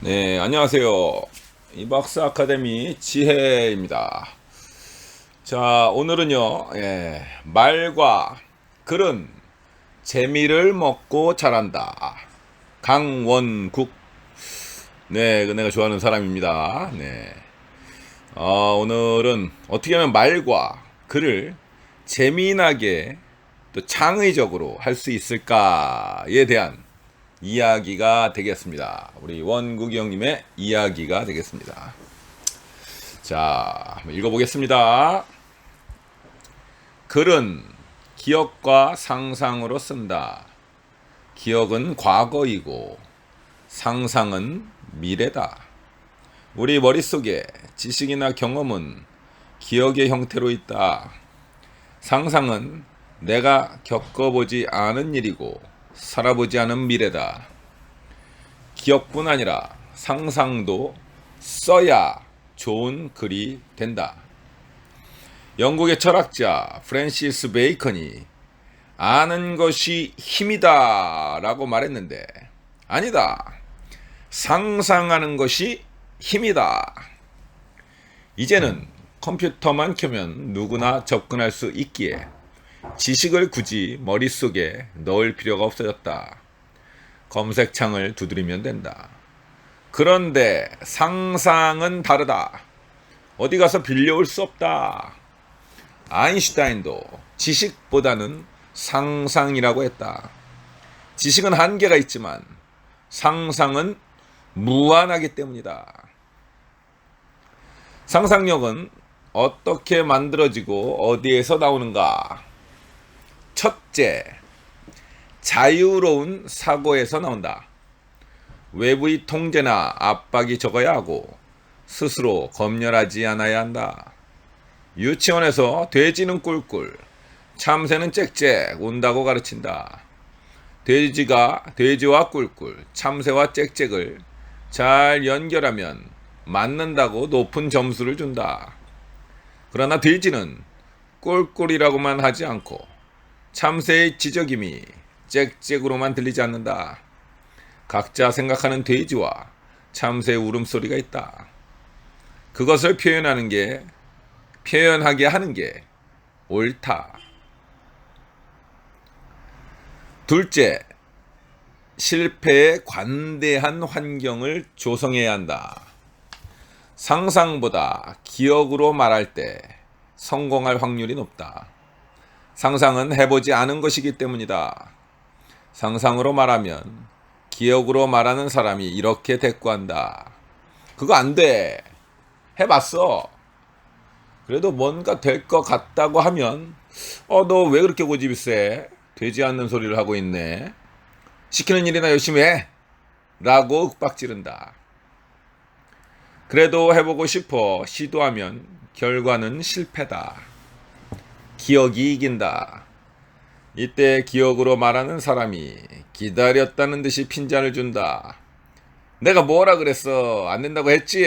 네, 안녕하세요. 이박스 아카데미 지혜입니다. 자, 오늘은요, 예, 말과 글은 재미를 먹고 자란다. 강원국. 네, 그 내가 좋아하는 사람입니다. 네. 어, 오늘은 어떻게 하면 말과 글을 재미나게 또 창의적으로 할 수 있을까에 대한 이야기가 되겠습니다. 우리 원국이 형님의 이야기가 되겠습니다. 자, 한번 읽어보겠습니다. 글은 기억과 상상으로 쓴다. 기억은 과거이고 상상은 미래다. 우리 머릿속에 지식이나 경험은 기억의 형태로 있다. 상상은 내가 겪어보지 않은 일이고 살아보지 않은 미래다. 기억뿐 아니라 상상도 써야 좋은 글이 된다. 영국의 철학자 프랜시스 베이컨이 아는 것이 힘이다 라고 말했는데 아니다. 상상하는 것이 힘이다. 이제는 컴퓨터만 켜면 누구나 접근할 수 있기에 지식을 굳이 머릿속에 넣을 필요가 없어졌다. 검색창을 두드리면 된다. 그런데 상상은 다르다. 어디 가서 빌려올 수 없다. 아인슈타인도 지식보다는 상상이라고 했다. 지식은 한계가 있지만 상상은 무한하기 때문이다. 상상력은 어떻게 만들어지고 어디에서 나오는가? 첫째, 자유로운 사고에서 나온다. 외부의 통제나 압박이 적어야 하고 스스로 검열하지 않아야 한다. 유치원에서 돼지는 꿀꿀, 참새는 짹짹 운다고 가르친다. 돼지가 돼지와 꿀꿀, 참새와 짹짹을 잘 연결하면 맞는다고 높은 점수를 준다. 그러나 돼지는 꿀꿀이라고만 하지 않고 참새의 지적임이 짹짹으로만 들리지 않는다. 각자 생각하는 돼지와 참새의 울음소리가 있다. 그것을 표현하는 게 표현하게 하는 게 옳다. 둘째, 실패에 관대한 환경을 조성해야 한다. 상상보다 기억으로 말할 때 성공할 확률이 높다. 상상은 해보지 않은 것이기 때문이다. 상상으로 말하면 기억으로 말하는 사람이 이렇게 대꾸한다. 그거 안 돼. 해봤어. 그래도 뭔가 될 것 같다고 하면, 어, 너 왜 그렇게 고집이 세? 되지 않는 소리를 하고 있네. 시키는 일이나 열심히 해. 라고 윽박지른다. 그래도 해보고 싶어 시도하면 결과는 실패다. 기억이 이긴다. 이때 기억으로 말하는 사람이 기다렸다는 듯이 핀잔을 준다. 내가 뭐라 그랬어? 안 된다고 했지?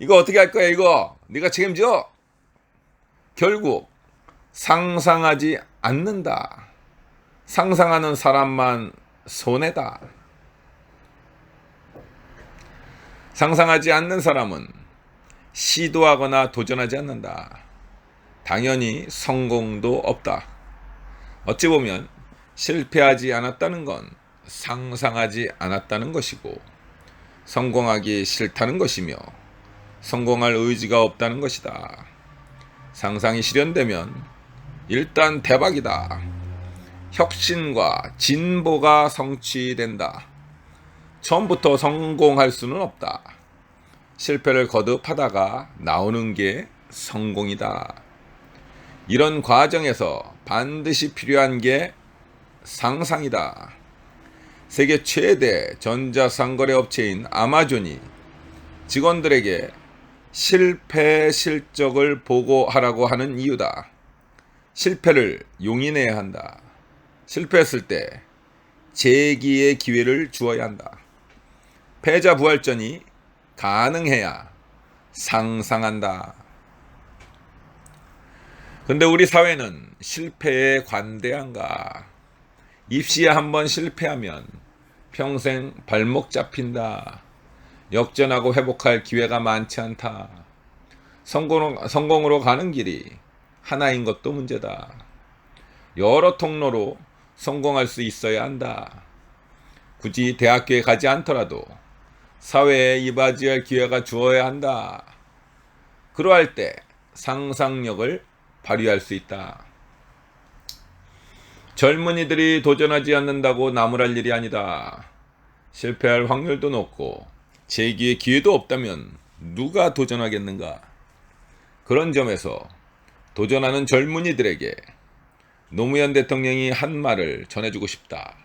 이거 어떻게 할 거야, 이거? 네가 책임져? 결국 상상하지 않는다. 상상하는 사람만 손해다. 상상하지 않는 사람은 시도하거나 도전하지 않는다. 당연히 성공도 없다. 어찌 보면 실패하지 않았다는 건 상상하지 않았다는 것이고 성공하기 싫다는 것이며 성공할 의지가 없다는 것이다. 상상이 실현되면 일단 대박이다. 혁신과 진보가 성취된다. 처음부터 성공할 수는 없다. 실패를 거듭하다가 나오는 게 성공이다. 이런 과정에서 반드시 필요한 게 상상이다. 세계 최대 전자상거래 업체인 아마존이 직원들에게 실패 실적을 보고하라고 하는 이유다. 실패를 용인해야 한다. 실패했을 때 재기의 기회를 주어야 한다. 패자 부활전이 가능해야 상상한다. 근데 우리 사회는 실패에 관대한가? 입시에 한번 실패하면 평생 발목 잡힌다. 역전하고 회복할 기회가 많지 않다. 성공, 성공으로 가는 길이 하나인 것도 문제다. 여러 통로로 성공할 수 있어야 한다. 굳이 대학교에 가지 않더라도 사회에 이바지할 기회가 주어야 한다. 그러할 때 상상력을 발휘할 수 있다. 젊은이들이 도전하지 않는다고 나무랄 일이 아니다. 실패할 확률도 높고 재기의 기회도 없다면 누가 도전하겠는가? 그런 점에서 도전하는 젊은이들에게 노무현 대통령이 한 말을 전해주고 싶다.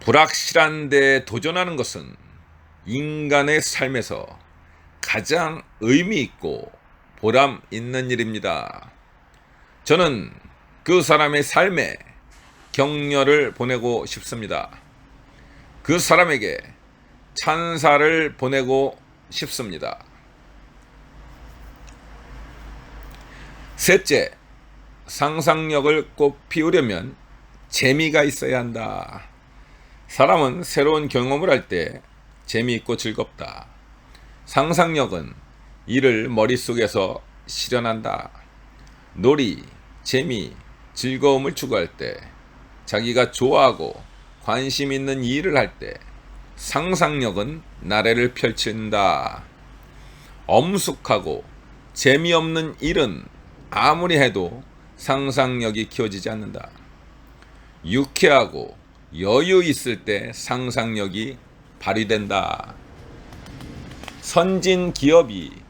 불확실한 데 도전하는 것은 인간의 삶에서 가장 의미 있고 보람 있는 일입니다. 저는 그 사람의 삶에 격려를 보내고 싶습니다. 그 사람에게 찬사를 보내고 싶습니다. 셋째, 상상력을 꼭 피우려면 재미가 있어야 한다. 사람은 새로운 경험을 할 때 재미있고 즐겁다. 상상력은 이를 머릿속에서 실현한다. 놀이, 재미, 즐거움을 추구할 때 자기가 좋아하고 관심 있는 일을 할 때 상상력은 나래를 펼친다. 엄숙하고 재미없는 일은 아무리 해도 상상력이 키워지지 않는다. 유쾌하고 여유 있을 때 상상력이 발휘된다. 선진 기업이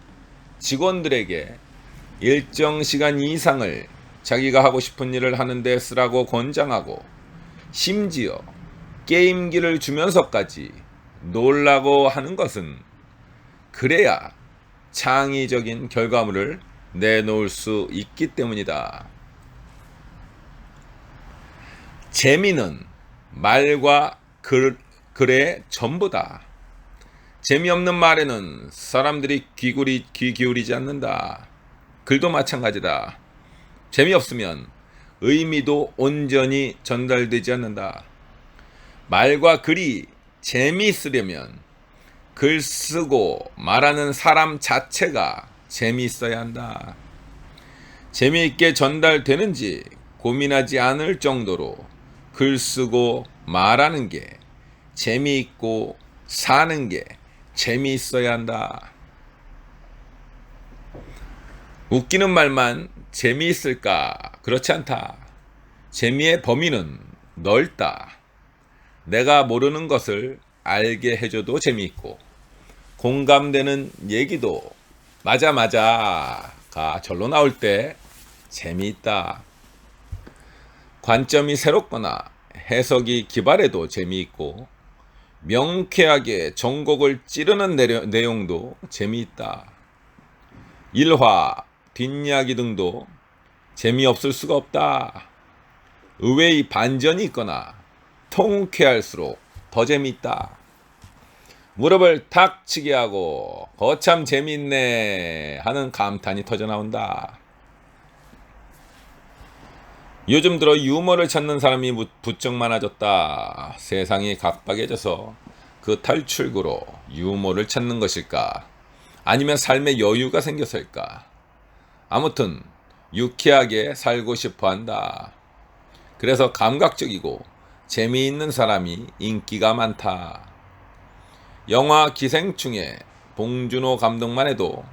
직원들에게 일정 시간 이상을 자기가 하고 싶은 일을 하는데 쓰라고 권장하고 심지어 게임기를 주면서까지 놀라고 하는 것은 그래야 창의적인 결과물을 내놓을 수 있기 때문이다. 재미는 말과 글, 글의 전부다. 재미없는 말에는 사람들이 귀구리, 귀 기울이지 않는다. 글도 마찬가지다. 재미없으면 의미도 온전히 전달되지 않는다. 말과 글이 재미있으려면 글 쓰고 말하는 사람 자체가 재미있어야 한다. 재미있게 전달되는지 고민하지 않을 정도로 글 쓰고 말하는 게 재미있고 사는 게 재미있어야 한다. 웃기는 말만 재미있을까? 그렇지 않다. 재미의 범위는 넓다. 내가 모르는 것을 알게 해줘도 재미있고, 공감되는 얘기도 맞아, 맞아가 절로 나올 때 재미있다. 관점이 새롭거나 해석이 기발해도 재미있고, 명쾌하게 정곡을 찌르는 내용도 재미있다. 일화, 뒷이야기 등도 재미없을 수가 없다. 의외의 반전이 있거나 통쾌할수록 더 재미있다. 무릎을 탁 치게 하고 거참 재미있네 하는 감탄이 터져 나온다. 요즘 들어 유머를 찾는 사람이 부쩍 많아졌다. 세상이 각박해져서 그 탈출구로 유머를 찾는 것일까? 아니면 삶의 여유가 생겨서일까? 아무튼 유쾌하게 살고 싶어 한다. 그래서 감각적이고 재미있는 사람이 인기가 많다. 영화 기생충의 봉준호 감독만 해도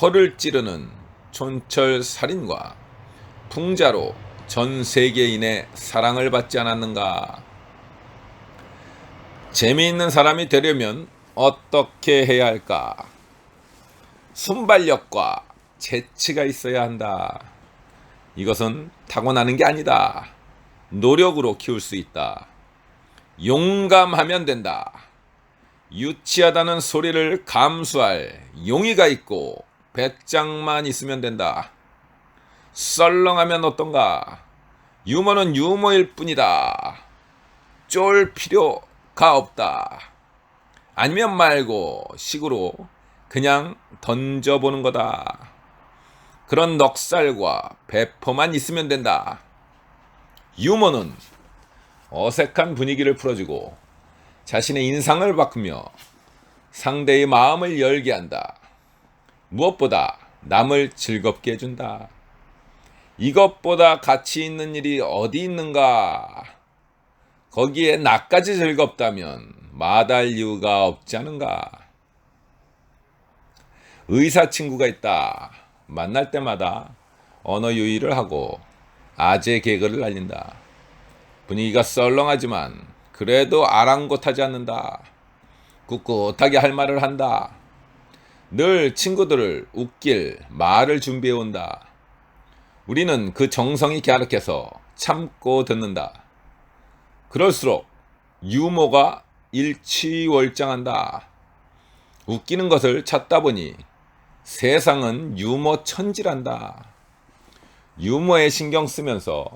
허를 찌르는 촌철 살인과 풍자로 전 세계인의 사랑을 받지 않았는가? 재미있는 사람이 되려면 어떻게 해야 할까? 순발력과 재치가 있어야 한다. 이것은 타고나는 게 아니다. 노력으로 키울 수 있다. 용감하면 된다. 유치하다는 소리를 감수할 용의가 있고 배짱만 있으면 된다. 썰렁하면 어떤가? 유머는 유머일 뿐이다. 쫄 필요 가 없다. 아니면 말고 식으로 그냥 던져보는 거다. 그런 넉살과 배포만 있으면 된다. 유머는 어색한 분위기를 풀어주고 자신의 인상을 바꾸며 상대의 마음을 열게 한다. 무엇보다 남을 즐겁게 해준다. 이것보다 가치 있는 일이 어디 있는가? 거기에 나까지 즐겁다면 마다할 이유가 없지 않은가? 의사 친구가 있다. 만날 때마다 언어 유희를 하고 아재 개그를 날린다. 분위기가 썰렁하지만 그래도 아랑곳하지 않는다. 꿋꿋하게 할 말을 한다. 늘 친구들을 웃길 말을 준비해 온다. 우리는 그 정성이 갸륵해서 참고 듣는다. 그럴수록 유머가 일취월장한다. 웃기는 것을 찾다 보니 세상은 유머 천지란다. 유머에 신경 쓰면서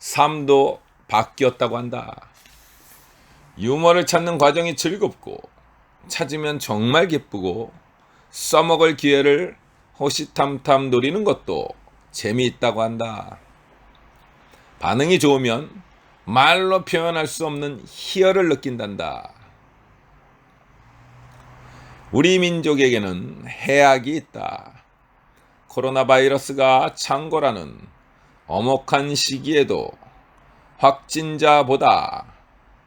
삶도 바뀌었다고 한다. 유머를 찾는 과정이 즐겁고 찾으면 정말 기쁘고 써먹을 기회를 호시탐탐 노리는 것도 재미있다고 한다. 반응이 좋으면 말로 표현할 수 없는 희열을 느낀단다. 우리 민족에게는 해악이 있다. 코로나 바이러스가 창궐하는 엄혹한 시기에도 확진자보다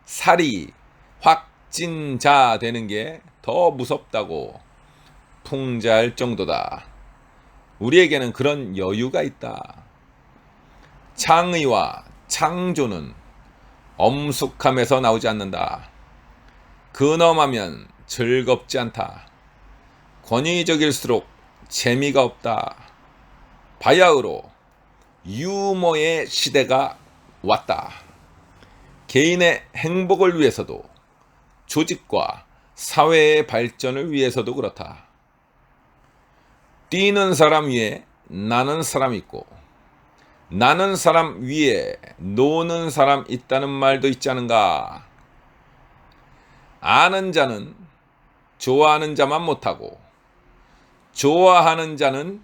살이 확진자 되는 게 더 무섭다고 풍자할 정도다. 우리에게는 그런 여유가 있다. 창의와 창조는 엄숙함에서 나오지 않는다. 근엄하면 즐겁지 않다. 권위적일수록 재미가 없다. 바야흐로 유머의 시대가 왔다. 개인의 행복을 위해서도 조직과 사회의 발전을 위해서도 그렇다. 뛰는 사람 위에 나는 사람 있고 나는 사람 위에 노는 사람 있다는 말도 있지 않은가? 아는 자는 좋아하는 자만 못하고 좋아하는 자는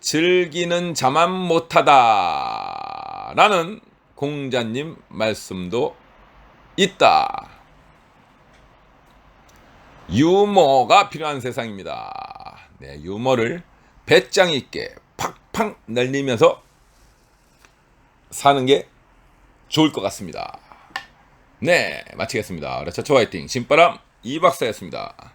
즐기는 자만 못하다. 라는 공자님 말씀도 있다. 유머가 필요한 세상입니다. 네, 유머를 배짱 있게 팍팍 날리면서 사는 게 좋을 것 같습니다. 네, 마치겠습니다. 레차초 화이팅, 신바람 이 박사였습니다.